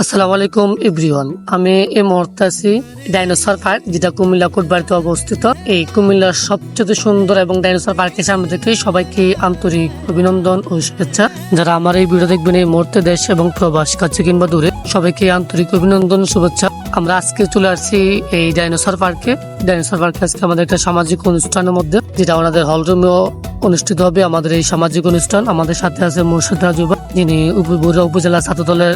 আসসালামু আলাইকুম, এভরিওয়ান। আমি এই মুহূর্তে আছি ডাইনোসর পার্ক, যেটা কুমিল্লা কোটবাড়িতে অবস্থিত। এই কুমিল্লার সবচেয়ে সুন্দর এবং ডাইনোসর পার্কের সামনে থেকে সবাইকে আন্তরিক অভিনন্দন ও শুভেচ্ছা। যারা আমার এই ভিডিও দেখবেন এই মুহূর্তে দেশ এবং প্রবাস কাছে কিংবা দূরে, সবাইকে আন্তরিক অভিনন্দন, শুভেচ্ছা। আমরা আজকে চলে আসছি এই ডাইনোসর পার্কে। ডাইনোসর পার্কে আজকে আমাদের একটা সামাজিক অনুষ্ঠানের মধ্যে, যেটা আমাদের হলরুমেও অনুষ্ঠিত হবে আমাদের এই সামাজিক অনুষ্ঠান। আমাদের সাথে আছে মুর্শিদ রাজুবা যিনি উপজেলা ছাত্র দলের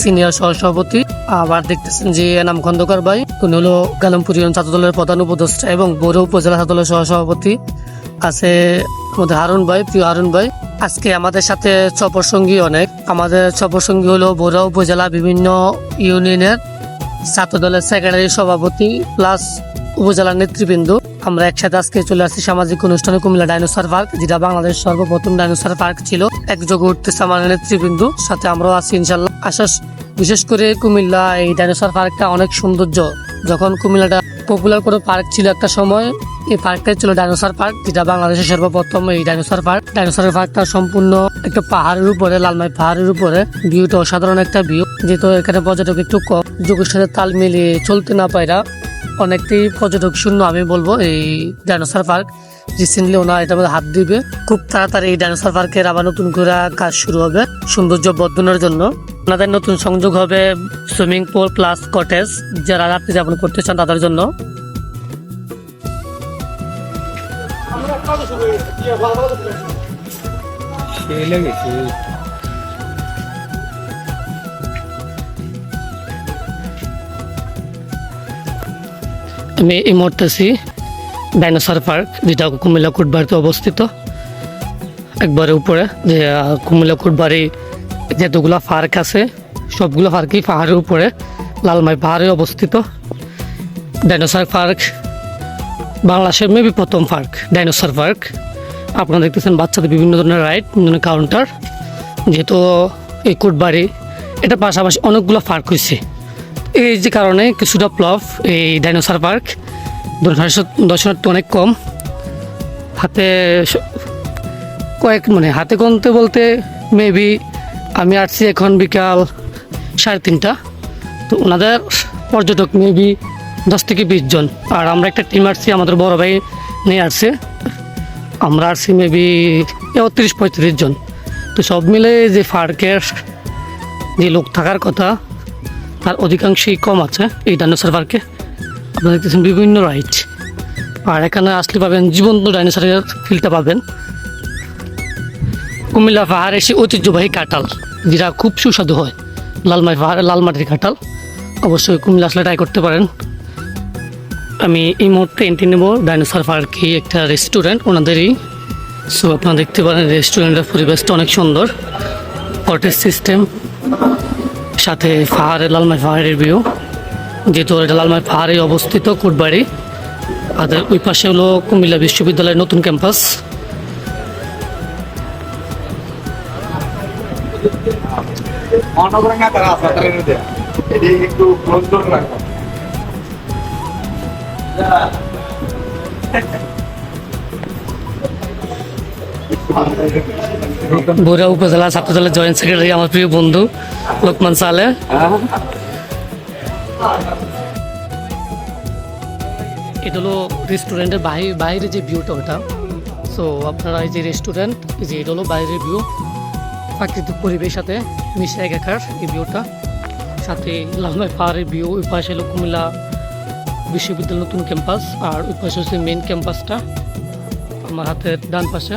সিনিয়র সহসভাপতি আবার দেখতেছেন যে এনাম খন্দকার ভাই, উনি হলো গালামপুর ইউনিয়ন ছাত্র দলের প্রধান উপদেষ্টা এবং বড় উপজেলা ছাত্র দলের সহসভাপতি আছে আমাদের হারুন ভাই, প্রিয় হারুন ভাই। আজকে আমাদের সাথে সফরসঙ্গী অনেক। আমাদের সফরসঙ্গী হলো বড় উপজেলা বিভিন্ন ইউনিয়নের ছাত্র দলের সেক্রেটারি সভাপতি প্লাস উপজেলার নেতৃবৃন্দ। আমরা একসাথে আজকে চলে আসছি সামাজিক অনুষ্ঠানে কুমিল্লা ডাইনোসর পার্ক যেটা বাংলাদেশ সর্বপ্রথম ডাইনোসর পার্ক ছিল। একযোগে উঠতেছে আমার নেতৃবৃন্দ, সাথে আমরাও আছি ইনশাল্লাহ। আশা বিশেষ করে কুমিল্লা এই ডাইনোসর পার্কটা অনেক সৌন্দর্য। যখন কুমিল্লাটা পপুলার কোনো পার্ক ছিল একটা সময়, এই পার্কটাই ছিল ডাইনোসর পার্ক যেটা বাংলাদেশের সর্বপ্রথম এই ডাইনোসর পার্ক ডাইনোসর পার্কটা সম্পূর্ণ একটা পাহাড়ের উপরে, লালমাই পাহাড়ের উপরে। ভিউটা অসাধারণ একটা ভিউ যেহেতু এখানে পর্যটক একটু কম, যুগের সাথে তাল মিলিয়ে চলতে না পায়রা অনেকটাই পর্যটক শূন্য আমি বলব এই ডাইনোসর পার্ক রিসেন্টলি ওনার এটার মধ্যে হাত দিবে। খুব তাড়াতাড়ি এই ডাইনোসর পার্কের আবার নতুন করে কাজ শুরু হবে সৌন্দর্য বর্ধনের জন্য। ওনাদের নতুন সংযোগ হবে সুইমিং পুল প্লাস কটেজ যারা রাত্রি যাপন করতে চান তাদের জন্য। খেলে আমি এই মুহূর্তে আছি ডাইনোসর পার্ক যেটা কুমিল্লা কুটবাড়িতে অবস্থিত। একবারে উপরে যে কুমিল্লা কুটবাড়ি যতগুলো পার্ক আছে, সবগুলো পার্কই পাহাড়ের উপরে, লালমাই পাহাড়ে অবস্থিত। ডাইনোসর পার্ক বাংলাদেশের মেবি প্রথম পার্ক ডাইনোসর পার্ক আপনারা দেখতেছেন বাচ্চাদের বিভিন্ন ধরনের রাইড বিভিন্ন কাউন্টার যেহেতু এই কুটবাড়ি এটা পাশাপাশি অনেকগুলো পার্ক হয়েছে এই যে কারণে কিছুটা প্লফ এই ডাইনোসার পার্ক দর্শনার্থী অনেক কম। হাতে কয়েক মানে হাতে গুনতে বলতে মেবি আমি আসছি এখন বিকাল সাড়ে তিনটা। তো ওনাদের পর্যটক মেবি দশ থেকে বিশ জন। আর আমরা একটা টিম আসছি, আমাদের বড় ভাই নিয়ে আসছে। আমরা আসছি মেবি তিরিশ পঁয়ত্রিশ জন। তো সব মিলে যে পার্কের যে লোক থাকার কথা তার অধিকাংশই কম আছে এই ডাইনোসর পার্কে। আপনারা দেখতেছেন বিভিন্ন রাইড আর এখানে আসলে পাবেন জীবন্ত ডাইনোসরের ফিলটা পাবেন। কুমিল্লা পাহাড় এসে ঐতিহ্যবাহী কাঁঠাল, যেটা খুব সুস্বাদু হয়। লালমাই পাহাড়ে, লাল মাটির কাঁঠাল। অবশ্যই কুমিল্লা আসলে ট্রাই করতে পারেন। আমি এই মুহূর্তে এন্ট্রি নেব ডাইনোসর পার্কে একটা রেস্টুরেন্ট ওনাদেরই। সো আপনারা দেখতে পারেন রেস্টুরেন্টের পরিবেশটা অনেক সুন্দর। কটেজ সিস্টেম সাথে পাহাড়ের লালমাই পাহাড়ের ভিউ যেহেতু এটা লালমাই পাহাড়ে অবস্থিত, কুটবাড়ি। আর ওই পাশে হলো কুমিল্লা বিশ্ববিদ্যালয়ের নতুন ক্যাম্পাস। একটু বগুড়া উপজেলা ছাত্র দলের জয়েন্ট সেক্রেটারি আমার প্রিয় বন্ধু লোকমান সালে। এটা হলো রেস্টুরেন্টের বাইরে বাইরে যে ভিউটা ওটা। সো আপনারা এই যে রেস্টুরেন্ট যে এটা হলো বাইরের ভিউ প্রাকৃতিক পরিবেশ সাথে মিশে একাকার এই ভিউটা সাথে লালমাই পাহাড়ের ভিউ ওই পাশে হলো কুমিল্লা বিশ্ববিদ্যালয় নতুন ক্যাম্পাস আর ওই পাশে হচ্ছে মেন ক্যাম্পাসটা আমার হাতের ডান পাশে।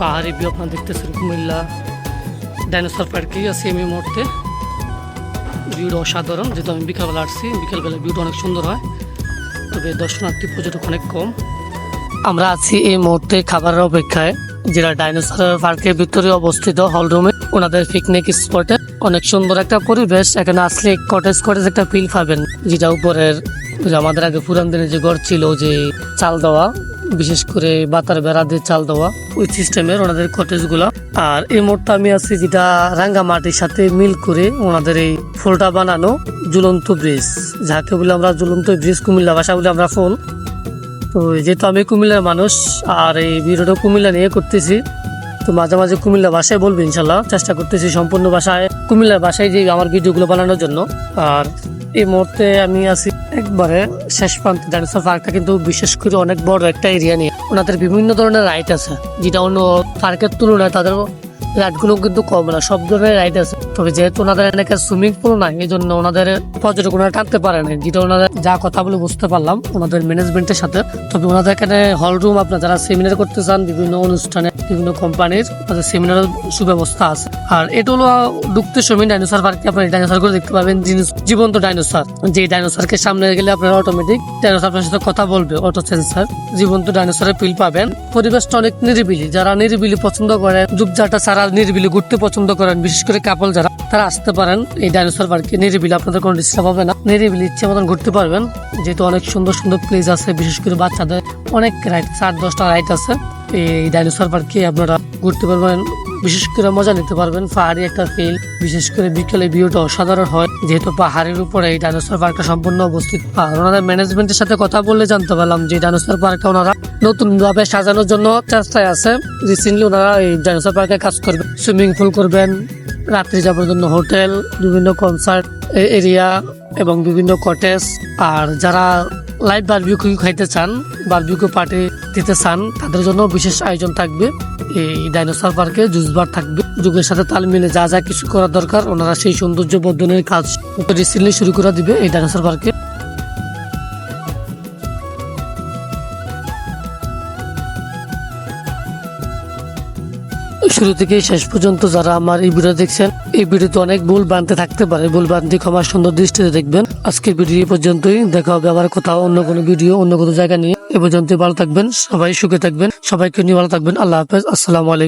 পাহাড়ি ভিউ আপনারা দেখতেছেন কুমিল্লা, ডাইনোসর পার্কেই আছি আমি মুহূর্তে। ভিউটা অসাধারণ, যেহেতু আমি বিকালবেলা আসছি, বিকালবেলা ভিউটা অনেক সুন্দর হয়। তবে দর্শনার্থী পর্যটক অনেক কম। আমরা আছি এই মুহূর্তে খাবারের অপেক্ষায়, যেটা ডাইনোসর পার্কের ভিতরে অবস্থিত হলরুমে ওনাদের পিকনিক স্পটে অনেক সুন্দর একটা পরিবেশ। এখানে আসলে কটেজ কটেজ একটা ফিল পাবেন, যেটা উপরের, আমাদের আগে পুরান দিনে যে ঘর ছিল, যে চাল দেওয়া বিশেষ করে বাতার বেড়া দিয়ে চাল দেওয়া, ওই সিস্টেমের ওনাদের কটেজগুলা আর এই মুহূর্তে আমি আছি যেটা রাঙ্গা মাটির সাথে মিল করে ওনাদের এই ফুলটা বানানো ঝুলন্ত ব্রিজ। যাকে বলে আমরা ঝুলন্ত ব্রিজ, কুমিল্লা ভাষা বলে আমরা ফোন তো যেহেতু আমি কুমিল্লার মানুষ, আর এই ভিডিওটা কুমিল্লা নিয়ে করতেছি, তো মাঝে মাঝে কুমিল্লা ভাষায় বলব ইনশাল্লাহ। চেষ্টা করতেছি সম্পূর্ণ ভাষায়, কুমিল্লার ভাষায় যে আমার ভিডিওগুলো বানানোর জন্য। আর এই মুহূর্তে আমি আছি একবারে শেষ প্রান্তে ডাইনোসর পার্কটা কিন্তু বিশেষ করে অনেক বড় একটা এরিয়া নিয়ে। ওনাদের বিভিন্ন ধরনের রাইড আছে, যেটা অন্য পার্কের তুলনায় তাদের রাইডগুলো কিন্তু কম না, সব ধরনের রাইড আছে। তবে যেহেতু ওনাদের এলাকায় সুইমিং পুল নাই এই জন্য ওনাদের পর্যটক ওনারা টানতে পারে না যেটা ওনাদের যা কথা বলে বুঝতে পারলাম ওনাদের ম্যানেজমেন্টের সাথে। তবে ওনাদের এখানে হল রুম আপনার যারা সেমিনার করতে চান, বিভিন্ন অনুষ্ঠানে বিভিন্ন কোম্পানির তাদের সেমিনারের সুব্যবস্থা আছে। আর এটা হলো ঢুকতে সময় ডাইনোসর পার্কে আপনি ডাইনোসর করে দেখতে পাবেন জীবন্ত ডাইনোসর যে ডাইনোসরকে সামনে গেলে আপনার অটোমেটিক ডাইনোসর আপনার সাথে কথা বলবে অটো সেন্সার জীবন্ত ডাইনোসরের ফিল পাবেন। পরিবেশটা অনেক নিরিবিলি। যারা নিরিবিলি পছন্দ করে যুগজাটা ছাড়া নিরিবিলি ঘুরতে পছন্দ করেন, বিশেষ করে কাপল যারা, তারা আসতে পারেন। এই ডাইনোসর পার্কে নিরিবিলি আপনাদের কোনো ডিস্টার্ব হবে না। নিরিবিলি ইচ্ছে মতন ঘুরতে পারবেন। যেহেতু অনেক সুন্দর সুন্দর প্লেস আছে, বিশেষ করে বাচ্চাদের। অনেক রাইড আট দশটা রাইড আছে। এই ডাইনোসর পার্কে আপনারা ঘুরতে পারবেন, বিশেষ করে মজা নিতে পারবেন। পাহাড়ি একটা ফিল বিশেষ করে বিকেলে ভিউটা অসাধারণ হয়। যেহেতু পাহাড়ের উপরে এই ডাইনোসর পার্কটা সম্পূর্ণ অবস্থিত। আর ওনাদের ম্যানেজমেন্টের সাথে কথা বললে জানতে পারলাম যে ডাইনোসর পার্কটা ওনারা নতুন ভাবে সাজানোর জন্য চেষ্টায় আছে। রিসেন্টলি ওনারা এই ডাইনোসর পার্কে কাজ করবেন সুইমিং পুল করবেন, রাত্রি যাবার জন্য হোটেল বিভিন্ন কনসার্ট এরিয়া এবং বিভিন্ন কটেজ আর যারা লাইভ বারবিকিউ খাইতে চান, বারবিকিউ পার্টি দিতে চান, তাদের জন্য বিশেষ আয়োজন থাকবে। এই ডাইনোসর পার্কে জুস বার থাকবে। যুগের সাথে তাল মিলে যা যা কিছু করা দরকার, ওনারা সেই সৌন্দর্য বর্ধনের কাজ রিসেন্টলি শুরু করে দিবে এই ডাইনোসর পার্কে। শুরু থেকে শেষ পর্যন্ত যারা আমার এই ভিডিও দেখছেন, এই ভিডিওতে অনেক ভুল বানতে থাকতে পারে। ভুল বানতে ক্ষমা সুন্দর দৃষ্টিতে দেখবেন। আজকের ভিডিও এই পর্যন্তই। দেখা হবে আবার কোথাও অন্য কোনো ভিডিও, অন্য কোনো জায়গা নিয়ে। এ পর্যন্ত ভালো থাকবেন, সবাই সুখে থাকবেন, সবাইকে নিয়ে ভালো থাকবেন। আল্লাহ হাফেজ, আসসালামু আলাইকুম।